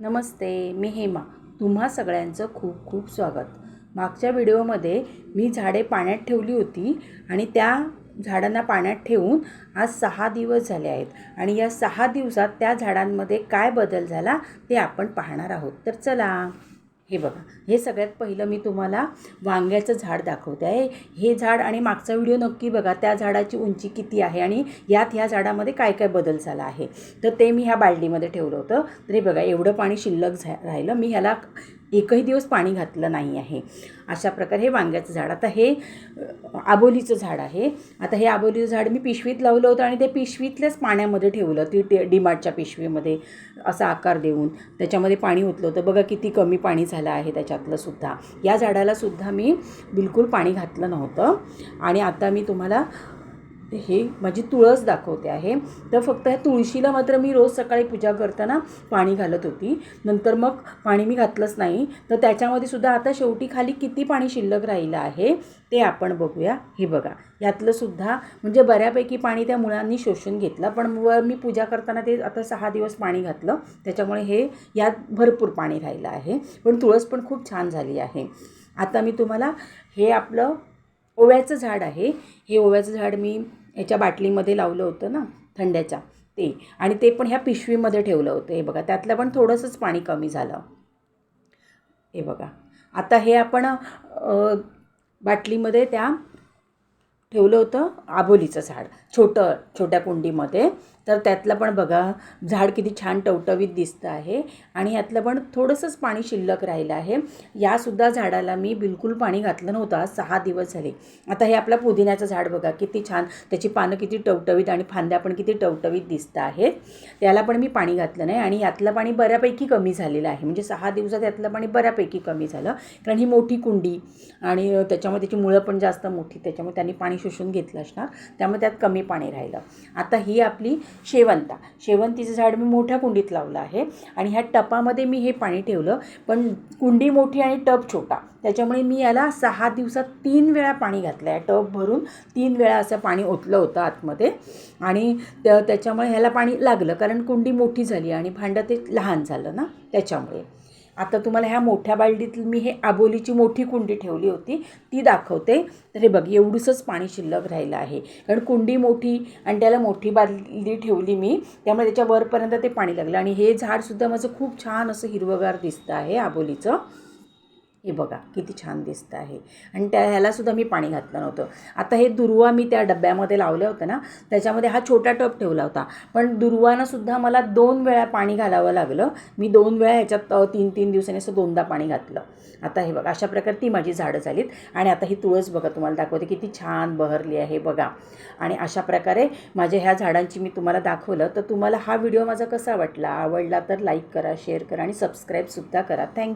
नमस्ते मी हेमा. तुम्हा सगळ्यांचं खूप खूप स्वागत. मागच्या व्हिडिओमध्ये मी झाडे पाण्यात ठेवली होती आणि त्या झाडांना पाण्यात ठेवून आज सहा दिवस झाले आहेत आणि या सहा दिवसात त्या झाडांमध्ये काय बदल झाला ते आपण पाहणार आहोत. तर चला. हे बघा हे सगळ्यात पहिलं मी तुम्हाला वांग्याचं झाड दाखवते आहे. हे झाड आणि मागचा व्हिडिओ नक्की बघा त्या झाडाची उंची किती आहे आणि यात ह्या झाडामध्ये काय काय बदल झाला आहे. तर ते मी ह्या बालडीमध्ये ठेवलं होतं. तरी बघा एवढं पाणी शिल्लक झा राहिलं. मी ह्याला एकही दिवस पाणी घातलं नाही आहे. अशा प्रकारे हे वांग्याचं झाड. आता हे आबोलीचं झाड आहे. आता हे आबोलीचं झाड मी पिशवीत लावलं होतं आणि ते पिशवीतल्याच पाण्यामध्ये ठेवलं. ती टे डीमार्टच्या पिशवीमध्ये असा आकार देऊन त्याच्यामध्ये पाणी ओतलं होतं. बघा किती कमी पाणी झालं आहे त्याच्यातलं सुद्धा. या झाडाला सुद्धा मी बिलकुल पाणी घातलं नव्हतं. आणि आता मी तुम्हाला हे माझी तुळस दाखवते आहे. तर फक्त ह्या तुळशीला मात्र मी रोज सकाळी पूजा करताना पाणी घालत होती. नंतर मग पाणी मी घातलंच नाही. तर त्याच्यामध्ये सुद्धा आता शेवटी खाली किती पाणी शिल्लक राहिलं आहे ते आपण बघूया. हे बघा. यातलं सुद्धा म्हणजे बऱ्यापैकी पाणी त्या मुळांनी शोषून घेतलं. पण वर मी पूजा करताना ते आता सहा दिवस पाणी घातलं. त्याच्यामुळे हे यात भरपूर पाणी राहिलं आहे. पण तुळस पण खूप छान झाली आहे. आता मी तुम्हाला हे आपलं ओव्याचं झाड आहे. हे ओव्याचं झाड मी याच्या बाटलीमध्ये लावलं होतं ना थंड्याच्या ते. आणि ते पण ह्या पिशवीमध्ये ठेवलं होतं. हे बघा त्यातलं पण थोडंसंच पाणी कमी झालं. हे बघा. आता हे आपण बाटलीमध्ये त्या ठेवलं होतं आबोलीचं झाड. छोटं छोट्या कुंडीमध्ये. तर त्यातलं पण बघा झाड किती छान टवटवीत दिसतं आहे आणि यातलं पण थोडंसंच पाणी शिल्लक राहिलं आहे. यासुद्धा झाडाला मी बिलकुल पाणी घातलं नव्हतं. आज सहा दिवस झाले. आता हे आपलं पुदिन्याचं झाड बघा किती छान. त्याची पानं किती टवटवीत आणि फांद्या पण किती टवटवीत दिसत आहेत. त्याला पण मी पाणी घातलं नाही आणि यातलं पाणी बऱ्यापैकी कमी झालेलं आहे. म्हणजे सहा दिवसात यातलं पाणी बऱ्यापैकी कमी झालं. कारण ही मोठी कुंडी आणि त्याच्यामध्ये त्याची मुळं पण जास्त मोठी त्याच्यामुळे त्यांनी पाणी शोषून घेतलं असणार त्यामुळे त्यात कमी पाणी राहिलं. आता ही आपली शेवंता. शेवंतीचं झाड मी मोठ्या कुंडीत लावलं आहे आणि ह्या टपामध्ये मी हे पाणी ठेवलं पण कुंडी मोठी आणि टप छोटा. त्याच्यामुळे मी याला सहा दिवसात तीन वेळा पाणी घातलं आहे टप भरून तीन वेळा असं पाणी ओतलं होतं आतमध्ये आणि त्याच्यामुळे ह्याला पाणी लागलं कारण कुंडी मोठी झाली आणि भांडं ते लहान झालं ना त्याच्यामुळे. आता तुम्हाला ह्या मोठ्या बालडीत मी हे आबोलीची मोठी कुंडी ठेवली होती ती दाखवते. तर हे बघ एवढंसंच पाणी शिल्लक राहिलं आहे. कारण कुंडी मोठी आणि त्याला मोठी बालदी ठेवली मी त्यामुळे त्याच्या वरपर्यंत ते पाणी लागलं. आणि हे झाडसुद्धा माझं खूप छान असं हिरवगार दिसतं आहे आबोलीचं. हे बघा किती छान दिसतं आहे. आणि त्या ह्यालासुद्धा मी पाणी घातलं नव्हतं. आता हे दुर्वा मी त्या डब्यामध्ये लावलं होतं ना त्याच्यामध्ये हा छोटा टप ठेवला होता. पण दुर्वानंसुद्धा मला दोन वेळा पाणी घालावं लागलं. मी दोन वेळा ह्याच्यात तीन तीन दिवसांनी असं दोनदा पाणी घातलं. आता हे बघा अशा प्रकारे ती माझी झाडं झालीत. आणि आता ही तुळस बघा तुम्हाला दाखवते किती छान बहरली आहे बघा. आणि अशा प्रकारे माझ्या ह्या झाडांची मी तुम्हाला दाखवलं. तर तुम्हाला हा व्हिडिओ माझा कसा वाटला आवडला तर लाईक करा शेअर करा आणि सबस्क्राईबसुद्धा करा. थँक्यू